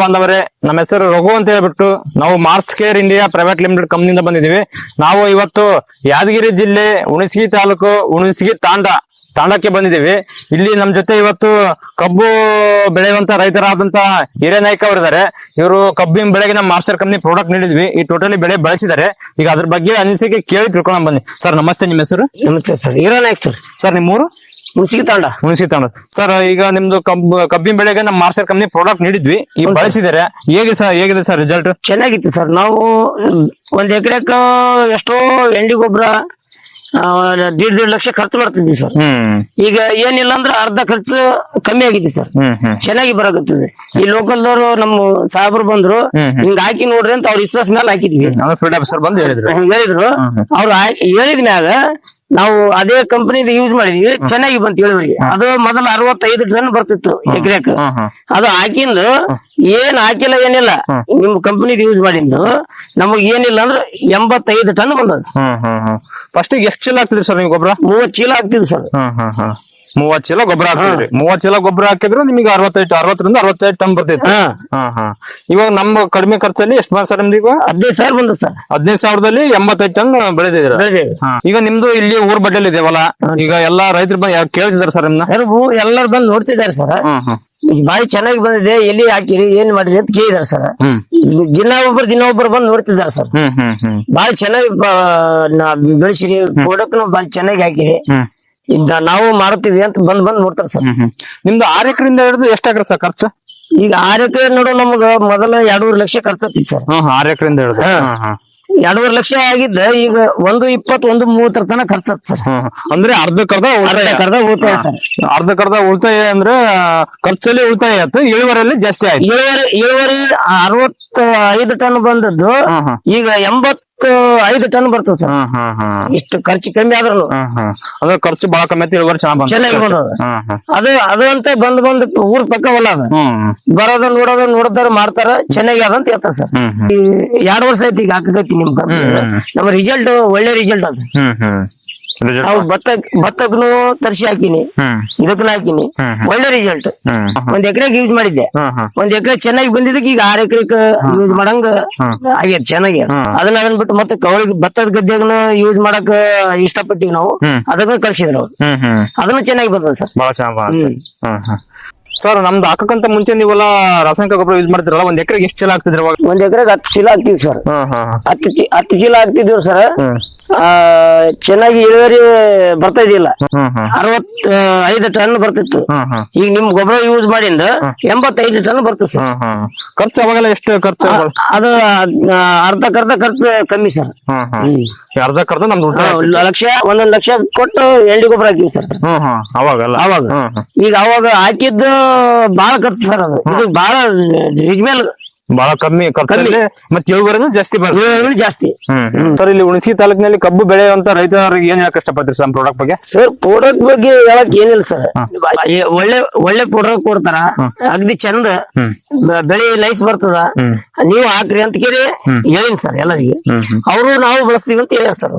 ಬಾಂಧವರೇ ನಮ್ಮ ಹೆಸರು ರಘು ಅಂತ ಹೇಳ್ಬಿಟ್ಟು ನಾವು Mars care India private limited ಕಂಪ್ನಿಯಿಂದ ಬಂದಿದ್ದೀವಿ. ನಾವು ಇವತ್ತು ಯಾದಗಿರಿ ಜಿಲ್ಲೆ ಹುಣಸಗಿ ತಾಲೂಕು ಹುಣಸಗಿ ತಾಂಡ ತಾಂಡಕ್ಕೆ ಬಂದಿದ್ದೀವಿ. ಇಲ್ಲಿ ನಮ್ಮ ಜೊತೆ ಇವತ್ತು ಕಬ್ಬು ಬೆಳೆಯುವಂತ ರೈತರಾದಂತ ಹಿರೇನಾಯ್ಕ ಅವರಿದ್ದಾರೆ ಇವರು ಕಬ್ಬಿನ ಬೆಳೆಗೆ ನಮ್ಮ ಮಾಸ್ಟರ್ ಕಂಪ್ನಿ ಪ್ರಾಡಕ್ಟ್ ನೀಡಿದ್ವಿ. ಈ ಟೋಟಲಿ ಬೆಳೆ ಬಳಸಿದ್ದಾರೆ. ಈಗ ಅದ್ರ ಬಗ್ಗೆ ಅನಿಸಿಕೆ ಕೇಳಿ ತಿಳ್ಕೊಂಡ್ ಬನ್ನಿ. ಸರ್ ನಮಸ್ತೆ ನಿಮ್ಮ ಹೆಸರು? ನಮಸ್ತೆ ಸರ್. ನಾಯ್ಕ ಸರ್. ಸರ್ ನಿಮ್ಮೂರು ಮುನ್ಸಿಗೆ ತಾಂಡ. ಹುಣಸಿ ತಾಂಡ. ಸರ್ ಈಗ ನಿಮ್ದು ಕಬ್ಬು ಕಬ್ಬಿನ ಬೆಳೆಗೆ ನಮ್ಮ ಮಾರ್ಸರ್ ಕಂಪ್ನಿ ಪ್ರಾಡಕ್ಟ್ ನೀಡಿದ್ವಿ. ಈಗ ಬಳಸಿದ್ದಾರೆ. ಹೇಗೆ ಸರ್ ಹೇಗಿದೆ ಸರ್ ರಿಸಲ್ಟ್ ಚೆನ್ನಾಗಿತ್ತು ಸರ್. ನಾವು ಒಂದ್ ಎಕರೆಕ ಎಷ್ಟೋ ಎಂಡಿ ಗೊಬ್ಬರ ದೀಡ್ ದೀಡ್ ಲಕ್ಷ ಖರ್ಚು ಮಾಡ್ತಿದ್ವಿ ಸರ್. ಈಗ ಏನಿಲ್ಲ ಅಂದ್ರೆ ಅರ್ಧ ಖರ್ಚು ಕಮ್ಮಿ ಆಗಿದೆ ಸರ್. ಚೆನ್ನಾಗಿ ಬರಕತ್ತದೆ. ಈ ಲೋಕಲ್ದವರು ನಮ್ಮ ಸಾಹೇಬ್ರು ಬಂದ್ರು ಹಿಂಗ ಹಾಕಿ ನೋಡ್ರಿ ಅಂತ ಅವ್ರ ವಿಶ್ವಾಸ ಮೇಲೆ ಹಾಕಿದ್ವಿ. ಬಂದು ಹೇಳಿದ್ರು. ಹೇಳಿದ್ರು. ಅವ್ರು ಹೇಳಿದ ಮ್ಯಾಗ ನಾವು ಅದೇ ಕಂಪನಿದ ಯೂಸ್ ಮಾಡಿದ್ವಿ ಚೆನ್ನಾಗಿ ಬಂತು ಹೇಳಿದ್ರಿ ಅದು ಮೊದಲು ಅರವತ್ತೈದು ಟನ್ ಬರ್ತಿತ್ತು ಎಕರೆಕ್. ಅದು ಹಾಕಿಂದು ಏನ್ ಹಾಕಿಲ್ಲ ಏನಿಲ್ಲ. ನಿಮ್ ಕಂಪನಿದ ಯೂಸ್ ಮಾಡಿದ್ದು ನಮಗ್ ಏನಿಲ್ಲ ಅಂದ್ರೆ ಎಂಬತ್ತೈದು ಟನ್ ಬಂದದ ಫಸ್ಟ್ ಎಷ್ಟು ಚೀಲ ಹಾಕ್ತಿದ್ರಿ ಸರ್ ನೀವು ಗೊಬ್ಬರ ಮೂವತ್ ಚೀಲ ಹಾಕ್ತಿದ್ವಿ ಸರ್ ಹಾ ಮೂವತ್ ಚೀಲ ಗೊಬ್ಬರ ಹಾಕ್ತಿದ್ರಿ. ಮೂವತ್ ಚೀಲ ಗೊಬ್ಬರ ಹಾಕಿದ್ರು ನಿಮಗೆ ಅರವತ್ತೈದು ಅರವತ್ತರಿಂದ ಅರವತ್ತೈದು ಟನ್ ಬರ್ತೈತೆ. ಹಾ. ಹಾ ಹಾ. ಇವಾಗ ನಮ್ಮ ಕಡಿಮೆ ಖರ್ಚಲ್ಲಿ ಎಷ್ಟು ಬಂದ ಸರ್ ನಿಮ್ದು ಈಗ? ಹದಿನೈದು ಸಾವಿರ ಬಂದ ಸರ್ ಹದಿನೈದು ಸಾವಿರದಲ್ಲಿ ಎಂಬತ್ತೈದು ಟನ್ ಬೆಳೆದಿದ್ರ ಬೆಳೆದೇವಿ ಹಾ. ಈಗ ನಿಮ್ದು ಇಲ್ಲಿ ಊರ್ ಬಡ್ಡೆಲ್ ಇದೆ ಈಗ ಎಲ್ಲಾ ರೈತರು ಬಂದು ಕೇಳ್ತಿದಾರೆ ಸರ್ ನಿಮ್ನ? ಸರ್ ಎಲ್ಲರೂ ಬಂದು ನೋಡ್ತಿದ್ದಾರೆ ಸರ್ ಹ್ಮ್ ಹ್ಮ್ ಬಾರಿ ಚೆನ್ನಾಗಿ ಬಂದಿದೆ. ಎಲ್ಲಿ ಹಾಕಿರಿ ಏನ್ ಮಾಡಿರಿ ಅಂತ ಕೇಳಿದಾರೆ ಸರ್. ದಿನ ಒಬ್ಬರು ದಿನ ಒಬ್ಬರು ಬಂದು ನೋಡ್ತಿದ್ದಾರೆ ಸರ್. ಬಾಳ ಚೆನ್ನಾಗಿ ಬೆಳೆಸಿರಿ ಪ್ರಾಡಕ್ಟ್ ಬಾಳ ಚೆನ್ನಾಗಿ ಹಾಕಿರಿ. ಇಂತ ನಾವು ಮಾಡ್ತೀವಿ ಅಂತ ಬಂದ್ ಬಂದ್ ನೋಡ್ತಾರ ಸರ್. ನಿಮ್ದು ಆರ್ ಎಕರೆಯಿಂದ ಹಿಡಿದು ಎಷ್ಟು ಎಕರೆ ಸರ್ ಖರ್ಚು? ಈಗ ಆರ್ ಎಕರೆ ನೋಡೋ ನಮಗ ಮೊದಲ ಎರಡೂವರೆ ಲಕ್ಷ ಖರ್ಚಾಗ್ತಿತ್ತು ಸರ್. ಆರ್ ಎಕರೆಯಿಂದ ಹಿಡಿದು. ಎರಡೂವರೆ ಲಕ್ಷ ಆಗಿದ್ದ ಈಗ ಒಂದು ಇಪ್ಪತ್ ಒಂದು ಮೂವತ್ತರ ತನಕ ಖರ್ಚಾತ್ ಸರ್. ಅಂದ್ರೆ ಅರ್ಧಕ್ಕರ್ಧ ಉಳಿತಾಯ. ಕರ್ದ ಉಳಿತಾಯ ಸರ್. ಅರ್ಧಕ್ಕರ್ಧ ಉಳಿತಾಯ ಅಂದ್ರೆ ಖರ್ಚಲ್ಲಿ ಉಳಿತಾಯ ಆಯ್ತು ಇಳುವರಿಯಲ್ಲಿ ಜಾಸ್ತಿ ಆಯ್ತು. ಇಳುವರಿ ಇಳುವರಿ ಅರವತ್ತ ಐದು ಟನ್ ಬಂದದ್ದು ಈಗ ಎಂಬತ್ತ ಐದು ಟನ್ ಬರ್ತದೆ ಸರ್. ಹ್ಮ್ ಹ್ಮ್ ಹ್ಮ್. ಇಷ್ಟು ಖರ್ಚು ಕಮ್ಮಿ ಆದ್ರೂ ಹ್ಮ್ ಹ್ಮ್. ಅಂದ್ರೆ ಖರ್ಚು ಬಹಳ ಕಮ್ಮಿ ಇಳುವರಿ ಚೆನ್ನಾಗಿ ಬಂದದ. ಹ್ಮ್ ಹ್ಮ್. ಅದು ಅದು ಅಂತ ಬಂದ್ ಬಂದ್ ಊರ್ ಪಕ್ಕ ಹೊಲ ಅದ. ಹ್ಮ್ ಬರೋದ ನೋಡೋದ ನೋಡ್ತಾರ ಮಾಡ್ತಾರ ಚೆನ್ನಾಗಿ ಅದ ಅಂತ ಹೇಳ್ತಾರ ಸರ್. ಹ್ಮ್ ಹ್ಮ್. ಈ ಎರಡ್ ವರ್ಷ ಐತಿ ಈಗ ಹಾಕಕೈತಿ ನಿಮ್ ಕಂಪ್ನಿ ನಮ್ಮ ರಿಸಲ್ಟ್ ಒಳ್ಳೆ ರಿಸಲ್ಟ್ ಅದ. ಹ್ಮ್ ಹ್ಮ್. Result- ನಾವು ಭತ್ತ ಭತ್ತಕ್ಕೂ ತರ್ಸಿ ಹಾಕಿನಿ. ಇದಕ್ಕೂ ಹಾಕಿನಿ. ಒಳ್ಳೆ ರಿಸಲ್ಟ್ ಒಂದ್ ಎಕರೆಗೆ ಯೂಸ್ ಮಾಡಿದ್ದೆ. ಒಂದ್ ಎಕರೆ ಚೆನ್ನಾಗಿ ಬಂದಿದ್ದಕ್ಕೆ ಈಗ ಆರ್ ಎಕರೆ ಯೂಸ್ ಮಾಡಂಗ ಆಗ್ಯದ ಚೆನ್ನಾಗಿ ಅದನ್ನ ಅದನ್ನ ಬಿಟ್ಟು ಮತ್ತೆ ಕವಳಿಗೆ ಭತ್ತದ ಗದ್ದೆಗನ ಯೂಸ್ ಮಾಡಕ್ ಇಷ್ಟಪಟ್ಟಿವಿ ನಾವು. ಅದನ್ನ ಕಳ್ಸಿದ್ರು ಅದನ್ನ ಚೆನ್ನಾಗಿ ಬರ್ತದ ಸರ್. ಸರ್ ನಮ್ದು ಹಾಕಕ್ಕಂತ ಮುಂಚೆ ನೀವೆಲ್ಲ ರಾಸಾಯನಿಕ ಗೊಬ್ಬರ ಯೂಸ್ ಮಾಡ್ತಿರಲ್ಲ ಒಂದ್ ಎಕರೆಗೆ ಎಷ್ಟು ಚೀಲ ಹಾಕ್ತಿದ್ರಿ ಅವಾಗ ಒಂದ್ ಎಕರೆಗೆ ಹತ್ತು ಚೀಲ ಹಾಕ್ತಿವಿ ಸರ್. ಹಾ ಹತ್ತು ಚೀ ಹತ್ತು ಚೀಲ ಹಾಕ್ತಿದ್ವಿ ಸರ್. ಆ, ಚೆನ್ನಾಗಿ ಇಳುವರಿ ಬರ್ತಾ ಇದಿಲ್ಲ ಹ್ಮ್ ಹ್ಮ್ ಅರವತ್ ಐದು ಟನ್ ಬರ್ತಿತ್ತು. ಹ್ಮ್ ಹ್ಮ್. ಈಗ ನಿಮ್ ಗೊಬ್ಬರ ಯೂಸ್ ಮಾಡಿಂದ ಎಂಬತ್ತೈದು ಟನ್ ಬರ್ತದೆ ಸರ್. ಹ್ಮ್ ಹ್ಮ್ ಖರ್ಚು ಅವಾಗೆಲ್ಲ ಎಷ್ಟು ಖರ್ಚು? ಅದು ಅರ್ಧ ಅರ್ಧಕ್ಕರ್ಧ ಖರ್ಚು ಕಮ್ಮಿ ಸರ್. ಹ್ಮ್ ಹ್ಮ್. ಅರ್ಧಕ್ಕರ್ಧ ನಮ್ದು ಉಳಿತಾಯ ಲಕ್ಷ ಒಂದೊಂದ್ ಲಕ್ಷ ಕೊಟ್ಟು ಎಳ್ಳಿ ಗೊಬ್ಬರ ಹಾಕಿವಿ ಸರ್. ಹ್ಮ್ ಹ್ಮ್. ಅವಾಗಲ್ಲ. ಅವಾಗ. ಹ್ಮ್ ಹ್ಮ್. ಈಗ ಅವಾಗ ಹಾಕಿದ್ದು ಬಾಳ ಖರ್ಚು ಸರ್ ಅದು. ಇದು ಬಾಳ ನಿಜಮೇಲ್ ಬಹಳ ಕಮ್ಮಿ ಖರ್ಚಲ್ಲಿ ಮತ್ತೆ ಇಳುವರಿನೂ ಜಾಸ್ತಿ ಬರ್ತದೆ. ಇಳುವರಿ ಜಾಸ್ತಿ. ಸರ್ ಇಲ್ಲಿ ಉಣಸಿ ತಾಲೂಕಿನಲ್ಲಿ ಕಬ್ಬು ಬೆಳೆಯುವಂತ ರೈತರಿಗೆ ಏನ್ ಹೇಳಕ್ ಇಷ್ಟಪಡ್ತೀರಿ ಸರ್ ಪ್ರಾಡಕ್ಟ್ ಬಗ್ಗೆ? ಸರ್ ಪ್ರಾಡಕ್ಟ್ ಬಗ್ಗೆ ಹೇಳಕ್ ಏನಿಲ್ಲ ಸರ್. ಒಳ್ಳೆ ಒಳ್ಳೆ ಪ್ರಾಡಕ್ಟ್ ಕೊಡ್ತಾರ. ಅಗದಿ ಚಂದ ಬೆಳೆ ಲೈಸ್ ಬರ್ತದ. ನೀವು ಹಾಕ್ರಿ ಅಂತ ಕೇಳಿ ಹೇಳಿನ್ ಸರ್ ಎಲ್ಲರಿಗೆ. ಅವರು ನಾವು ಬಳಸ್ತೀವಿ ಅಂತ ಹೇಳ್ಯಾರ ಸರ್.